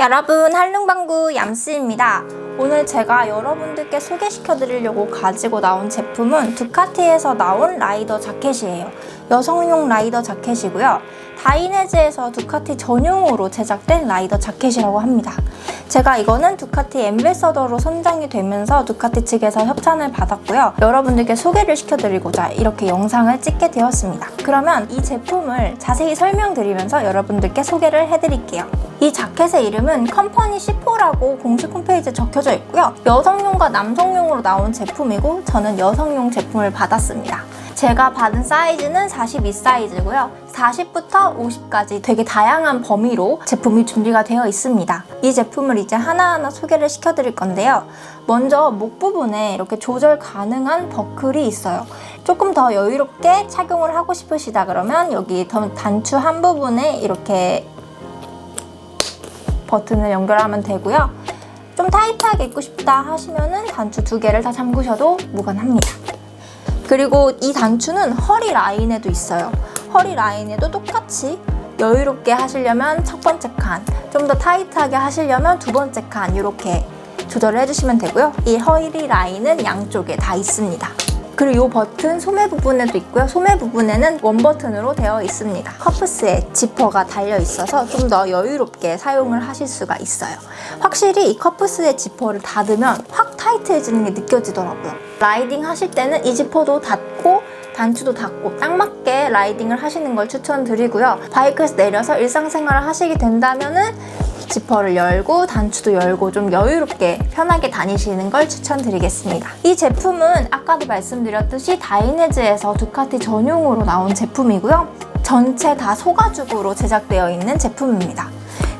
여러분 한릉방구 얌스입니다. 오늘 제가 여러분들께 소개시켜 드리려고 가지고 나온 제품은 두카티에서 나온 라이더 자켓이에요. 여성용 라이더 자켓이고요. 다이네즈에서 두카티 전용으로 제작된 라이더 자켓이라고 합니다. 제가 이거는 두카티 엠베서더로 선정이 되면서 두카티 측에서 협찬을 받았고요. 여러분들께 소개를 시켜드리고자 이렇게 영상을 찍게 되었습니다. 그러면 이 제품을 자세히 설명드리면서 여러분들께 소개를 해드릴게요. 이 자켓의 이름은 컴퍼니 C4라고 공식 홈페이지에 적혀져 있고요. 여성용과 남성용으로 나온 제품이고 저는 여성용 제품을 받았습니다. 제가 받은 사이즈는 42 사이즈고요. 40부터 50까지 되게 다양한 범위로 제품이 준비가 되어 있습니다. 이 제품을 이제 하나하나 소개를 시켜드릴 건데요. 먼저 목 부분에 이렇게 조절 가능한 버클이 있어요. 조금 더 여유롭게 착용을 하고 싶으시다 그러면 여기 더 단추 한 부분에 이렇게 버튼을 연결하면 되고요. 좀 타이트하게 입고 싶다 하시면은 단추 두 개를 다 잠그셔도 무관합니다. 그리고 이 단추는 허리 라인에도 있어요. 허리 라인에도 똑같이 여유롭게 하시려면 첫 번째 칸, 좀 더 타이트하게 하시려면 두 번째 칸 이렇게 조절을 해주시면 되고요. 이 허리 라인은 양쪽에 다 있습니다. 그리고 이 버튼 소매 부분에도 있고요. 소매 부분에는 원 버튼으로 되어 있습니다. 커프스에 지퍼가 달려 있어서 좀 더 여유롭게 사용을 하실 수가 있어요. 확실히 이 커프스의 지퍼를 닫으면 확 타이트해지는 게 느껴지더라고요. 라이딩 하실 때는 이 지퍼도 닫고 단추도 닫고 딱 맞게 라이딩을 하시는 걸 추천드리고요. 바이크에서 내려서 일상생활을 하시게 된다면은 지퍼를 열고 단추도 열고 좀 여유롭게 편하게 다니시는 걸 추천드리겠습니다. 이 제품은 아까도 말씀드렸듯이 다이네즈에서 두카티 전용으로 나온 제품이고요. 전체 다 소가죽으로 제작되어 있는 제품입니다.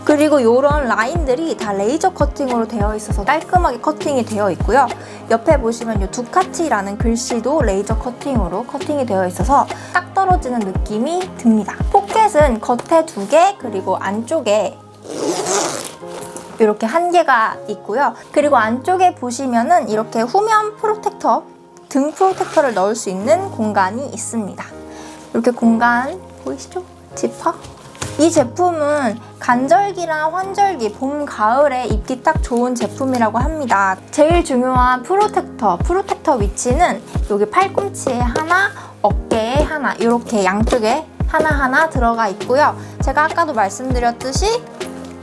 그리고 이런 라인들이 다 레이저 커팅으로 되어 있어서 깔끔하게 커팅이 되어 있고요. 옆에 보시면 이 두카티라는 글씨도 레이저 커팅으로 커팅이 되어 있어서 딱 떨어지는 느낌이 듭니다. 포켓은 겉에 두 개, 그리고 안쪽에 이렇게 한 개가 있고요. 그리고 안쪽에 보시면은 이렇게 후면 프로텍터, 등 프로텍터를 넣을 수 있는 공간이 있습니다. 이렇게 공간 보이시죠? 지퍼? 이 제품은 간절기랑 환절기, 봄, 가을에 입기 딱 좋은 제품이라고 합니다. 제일 중요한 프로텍터, 프로텍터 위치는 여기 팔꿈치에 하나, 어깨에 하나, 이렇게 양쪽에 하나하나 들어가 있고요. 제가 아까도 말씀드렸듯이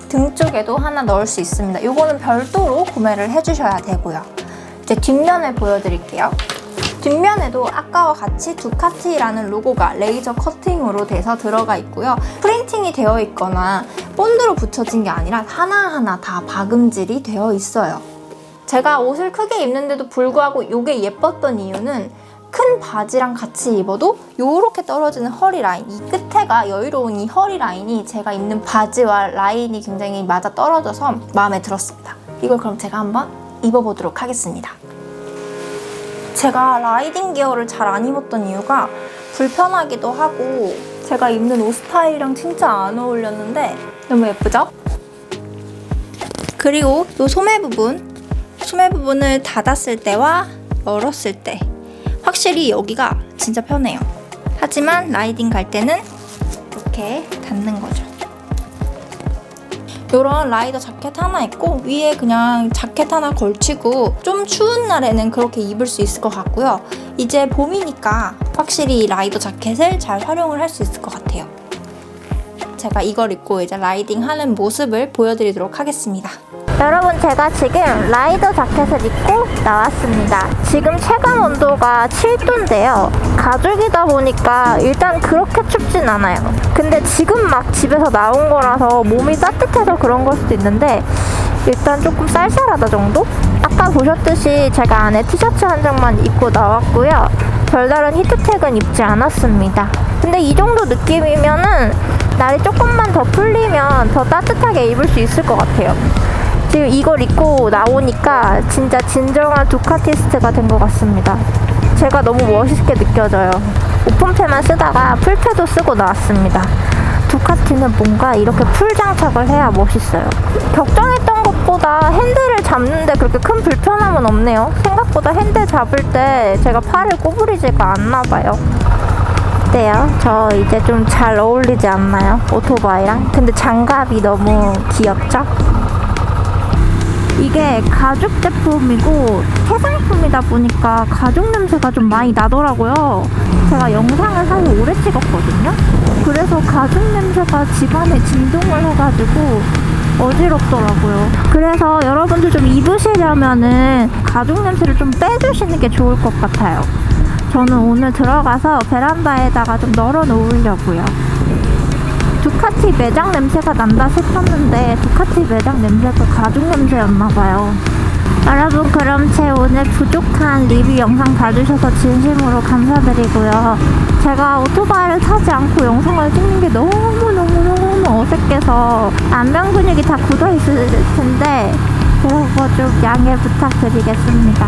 등 쪽에도 하나 넣을 수 있습니다. 이거는 별도로 구매를 해주셔야 되고요. 이제 뒷면을 보여드릴게요. 뒷면에도 아까와 같이 두카티라는 로고가 레이저 커팅으로 돼서 들어가 있고요. 프린팅이 되어 있거나 본드로 붙여진 게 아니라 하나하나 다 박음질이 되어 있어요. 제가 옷을 크게 입는데도 불구하고 이게 예뻤던 이유는 큰 바지랑 같이 입어도 요렇게 떨어지는 허리 라인 이 끝에가 여유로운 이 허리 라인이 제가 입는 바지와 라인이 굉장히 맞아 떨어져서 마음에 들었습니다. 이걸 그럼 제가 한번 입어보도록 하겠습니다. 제가 라이딩 기어를 잘 안 입었던 이유가 불편하기도 하고 제가 입는 옷 스타일이랑 진짜 안 어울렸는데 너무 예쁘죠? 그리고 이 소매 부분 소매 부분을 닫았을 때와 열었을 때 확실히 여기가 진짜 편해요. 하지만 라이딩 갈 때는 이렇게 닫는 거죠. 이런 라이더 자켓 하나 입고 위에 그냥 자켓 하나 걸치고 좀 추운 날에는 그렇게 입을 수 있을 것 같고요. 이제 봄이니까 확실히 이 라이더 자켓을 잘 활용을 할 수 있을 것 같아요. 제가 이걸 입고 이제 라이딩 하는 모습을 보여드리도록 하겠습니다. 여러분 제가 지금 라이더 자켓을 입고 나왔습니다. 지금 체감 온도가 7도인데요. 가죽이다 보니까 일단 그렇게 춥진 않아요. 근데 지금 막 집에서 나온 거라서 몸이 따뜻해서 그런 걸 수도 있는데 일단 조금 쌀쌀하다 정도? 아까 보셨듯이 제가 안에 티셔츠 한 장만 입고 나왔고요. 별다른 히트텍은 입지 않았습니다. 근데 이 정도 느낌이면은 날이 조금만 더 풀리면 더 따뜻하게 입을 수 있을 것 같아요. 지금 이걸 입고 나오니까 진짜 진정한 두카티스트가 된 것 같습니다. 제가 너무 멋있게 느껴져요. 오픈패만 쓰다가 풀패도 쓰고 나왔습니다. 두카티는 뭔가 이렇게 풀 장착을 해야 멋있어요. 걱정했던 것보다 핸들을 잡는데 그렇게 큰 불편함은 없네요. 생각보다 핸들 잡을 때 제가 팔을 꼬부리지가 않나 봐요. 어때요? 저 이제 좀 잘 어울리지 않나요? 오토바이랑? 근데 장갑이 너무 귀엽죠? 이게 가죽 제품이고 해상품이다 보니까 가죽 냄새가 좀 많이 나더라고요. 제가 영상을 사실 오래 찍었거든요. 그래서 가죽 냄새가 집안에 진동을 해가지고 어지럽더라고요. 그래서 여러분들 좀 입으시려면은 가죽 냄새를 좀 빼주시는 게 좋을 것 같아요. 저는 오늘 들어가서 베란다에다가 좀 널어 놓으려고요. 두카티 매장 냄새가 난다 싶었는데 두카티 매장 냄새가 가죽 냄새였나봐요. 여러분 그럼 제 오늘 부족한 리뷰 영상 봐주셔서 진심으로 감사드리고요. 제가 오토바이를 타지 않고 영상을 찍는 게 너무너무너무 어색해서 안면 근육이 다 굳어 있을 텐데 그거 좀 양해 부탁드리겠습니다.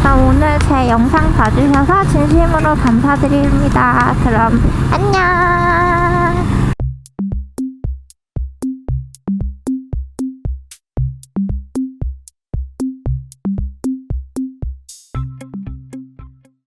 그럼 오늘 제 영상 봐주셔서 진심으로 감사드립니다. 그럼 안녕.